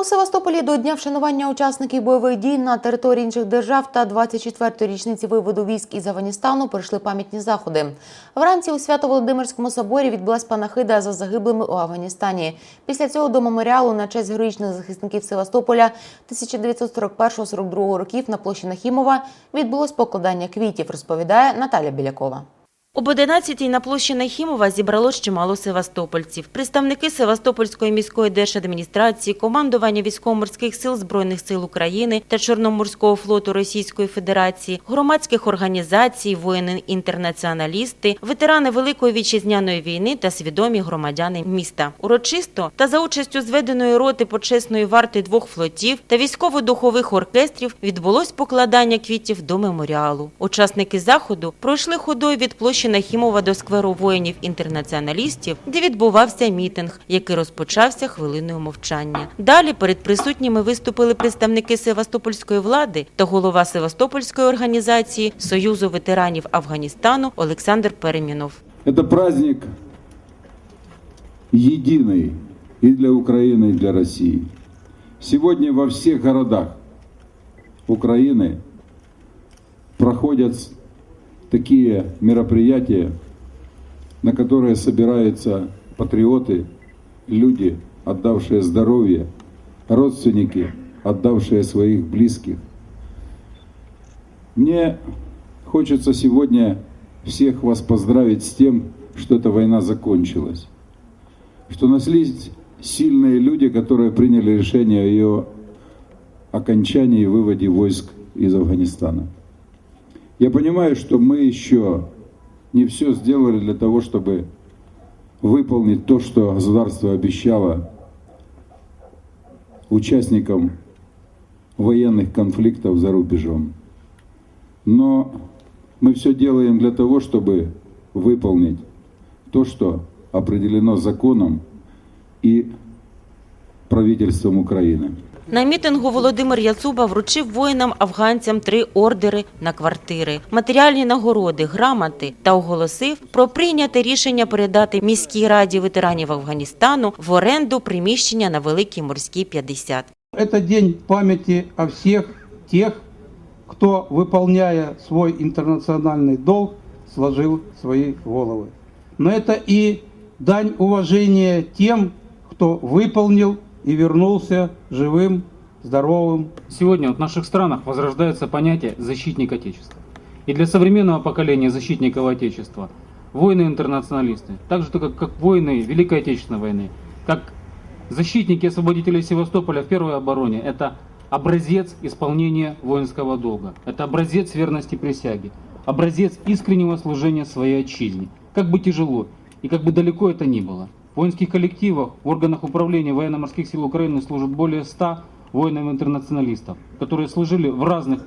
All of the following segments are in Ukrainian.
У Севастополі до дня вшанування учасників бойових дій на території інших держав та 24-ї річниці виводу військ із Афганістану пройшли пам'ятні заходи. Вранці у Свято-Володимирському соборі відбулась панахида за загиблими у Афганістані. Після цього до меморіалу на честь героїчних захисників Севастополя 1941-42 років на площі Нахімова відбулось покладання квітів, розповідає Наталя Білякова. Об 11-й на площі Нахімова зібралось чимало севастопольців. Представники Севастопольської міської держадміністрації, командування військово-морських сил Збройних сил України та Чорноморського флоту Російської Федерації, громадських організацій, воїни-інтернаціоналісти, ветерани Великої вітчизняної війни та свідомі громадяни міста. Урочисто та за участю зведеної роти почесної варти двох флотів та військово-духових оркестрів відбулось покладання квітів до меморіалу. Учасники заходу пройшли ходою від площі Нахімова до скверу воїнів-інтернаціоналістів, де відбувався мітинг, який розпочався хвилиною мовчання. Далі перед присутніми виступили представники Севастопольської влади та голова Севастопольської організації Союзу ветеранів Афганістану Олександр Перемінов. Это праздник единый и для Украины, и для России. Сегодня во всех городах Украины проходят такие мероприятия, на которые собираются патриоты, люди, отдавшие здоровье, родственники, отдавшие своих близких. Мне хочется сегодня всех вас поздравить с тем, что эта война закончилась. Что нашлись сильные люди, которые приняли решение о ее окончании и выводе войск из Афганистана. Я понимаю, что мы еще не все сделали для того, чтобы выполнить то, что государство обещало участникам военных конфликтов за рубежом. Но мы все делаем для того, чтобы выполнить то, что определено законом и правительством Украины. На мітингу Володимир Яцуба вручив воїнам-афганцям три ордери на квартири, матеріальні нагороди, грамоти та оголосив про прийняте рішення передати міській раді ветеранів Афганістану в оренду приміщення на Великій Морській 50. Это день памяти о всех тех, кто, выполняя свой интернациональный долг, сложил свои головы. Но это и дань уважения тем, кто выполнил и вернулся живым, здоровым, Сегодня в наших странах возрождается понятие «защитник Отечества». И для современного поколения защитников Отечества воины-интернационалисты, так же как, как воины Великой Отечественной войны, как защитники и освободители Севастополя в первой обороне, это образец исполнения воинского долга, это образец верности присяги, образец искреннего служения своей отчизне. Как бы тяжело и как бы далеко это ни было. Воинских коллективах, в органах управления военно-морских сил Украины служат более 100 воинов-интернационалистов, которые служили в разных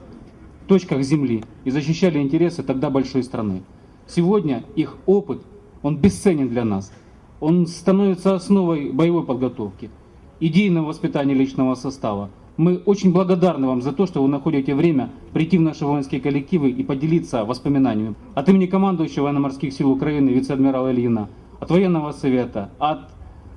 точках земли и защищали интересы тогда большой страны. Сегодня их опыт, он бесценен для нас. Он становится основой боевой подготовки, идейного воспитания личного состава. Мы очень благодарны вам за то, что вы находите время прийти в наши воинские коллективы и поделиться воспоминаниями. От имени командующего военно-морских сил Украины вице-адмирала Ильина, от военного совета, от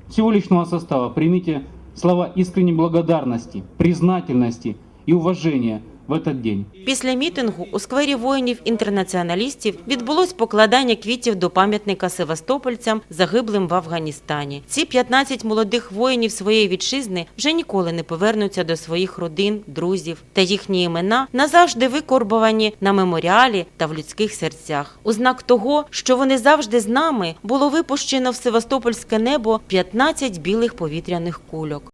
всего личного состава. Примите слова искренней благодарности, признательности и уважения в этот день. Після мітингу у сквері воїнів-інтернаціоналістів відбулось покладання квітів до пам'ятника севастопольцям, загиблим в Афганістані. Ці 15 молодих воїнів своєї вітчизни вже ніколи не повернуться до своїх родин, друзів, та їхні імена назавжди викорбовані на меморіалі та в людських серцях. У знак того, що вони завжди з нами, було випущено в севастопольське небо 15 білих повітряних кульок.